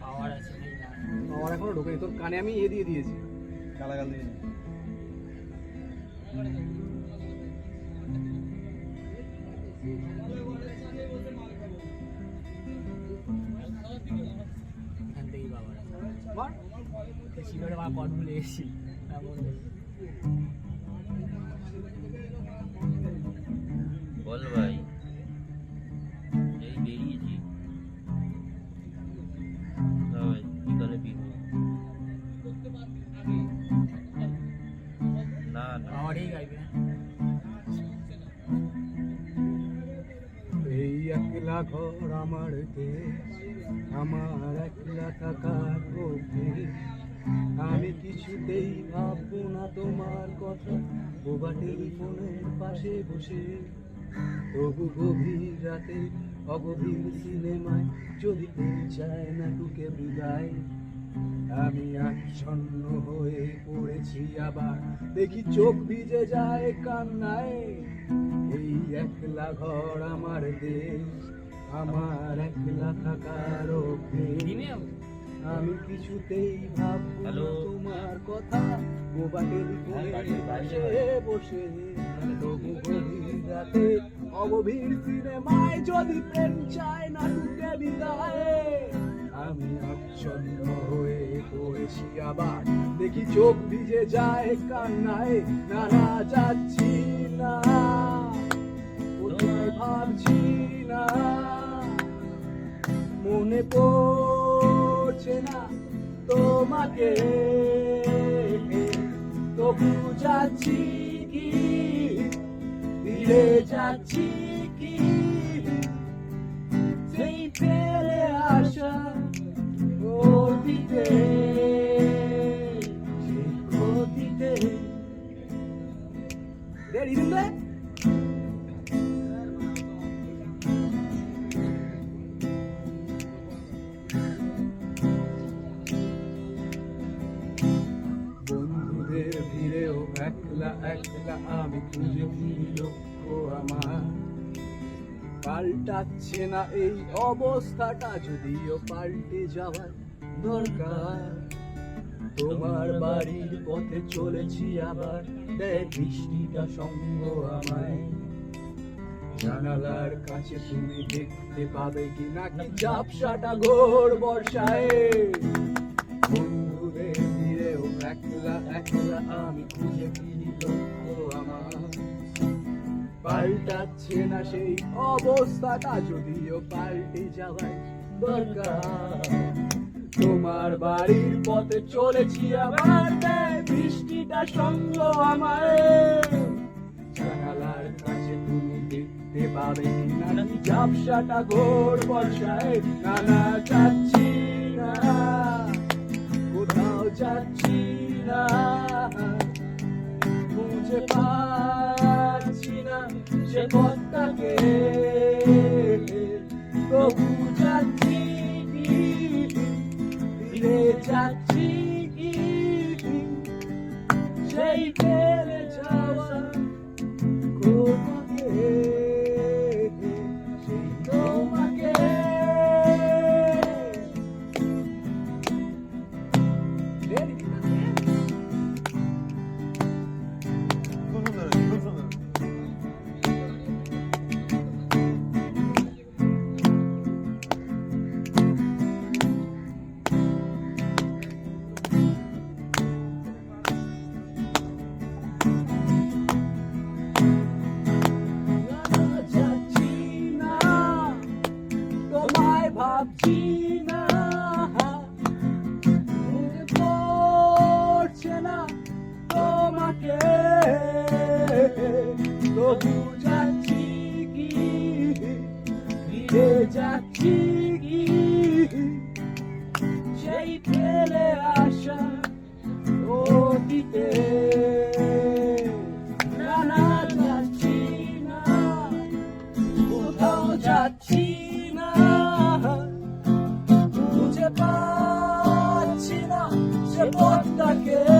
পাওয়ার আছে আমার এখনও ঢোকেনি। তোর কানে আমি এ দিয়ে দিয়েছি। গালাগাল দিয়ে। এখান থেকেই পাওয়ার বল। শিবের কট ভুলে এসেছি পাওয়ারেই গাইবে। এই একলা ঘর আমার দেশ, আমার একলা থাকার অভ্যেস আমি কিছুতেই ভাববো না তোমার কথা বোবা টেলিফোনের পাশে বসে। তবু গভীর রাতে অগভীর সিনেমায় যদি যায় না টুকে বিদায়। আমি আচ্ছন্ন হয়ে পড়েছি আবার। দেখি চোখ ভিজে যায় কান্নায়। এই একলা ঘর আমার দেশ আমার একলা থাকার আমি কিছুতেই ভাববো তোমার কথা। টেলিফোনের পাশে বসে তবু গভীর রাতে অগভীর সিনেমায় যদি প্রেম চায় না বিদায়। আবার দেখি চোখ ভিজে যায় কান্নায়। না না, যাচ্ছি না। কোথায় ভাবছি না। মনে পড়ছে না তোমাকে তবু যাচ্ছি কি? ফিরে যাচ্ছি কি? সেই ফেলে আসা অতীতে একলা একলা আমি খুঁজে ফিরি লক্ষ্য আমার পাল্টাচ্ছে না এই অবস্থাটা, যদিও পাল্টে যাওয়ার দরকার। তোমার বাড়ির পথে চলেছি আবার দেয় বৃষ্টিটা সঙ্গ আমায়। জানালার কাছে তুমি দেখতে পাবে কি নাকি ঝাপসাটা ঘোর বর্ষায়। একলা আমি খুঁজে ফিরি লক্ষ্য আমার। পাল্টাচ্ছে না সেই অবস্থাটা যদিও পাল্টে যাওয়ার দরকার। তোমার বাড়ির পথে চলেছি দেয় বৃষ্টিটা সঙ্গ আমার। জানালার কাছে তুমি দেখতে পাবে নাকি ঝাপসাটা ঘোর বর্ষায় নানা চাচ্ছি না। যাচ্ছি না বুঝে পাচ্ছি না সে পথটাকে। তবু যাচ্ছি ফিরে যাচ্ছি সেই ফিরে যাচ্ছি সেই ফেলে আসা অতীতে। না না, যাচ্ছি না, কোথাও যাচ্ছি না, খুঁজে পাচ্ছি না সে পথটাকে।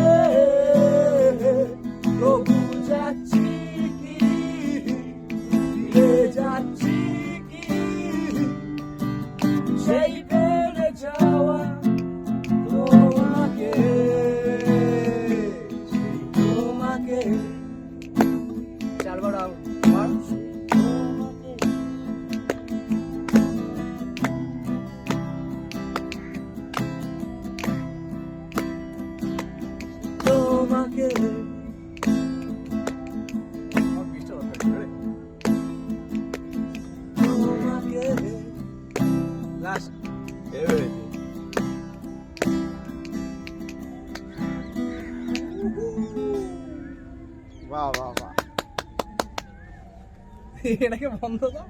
വാ വാ വാ. ഇടയ്ക്ക് വന്നതോ?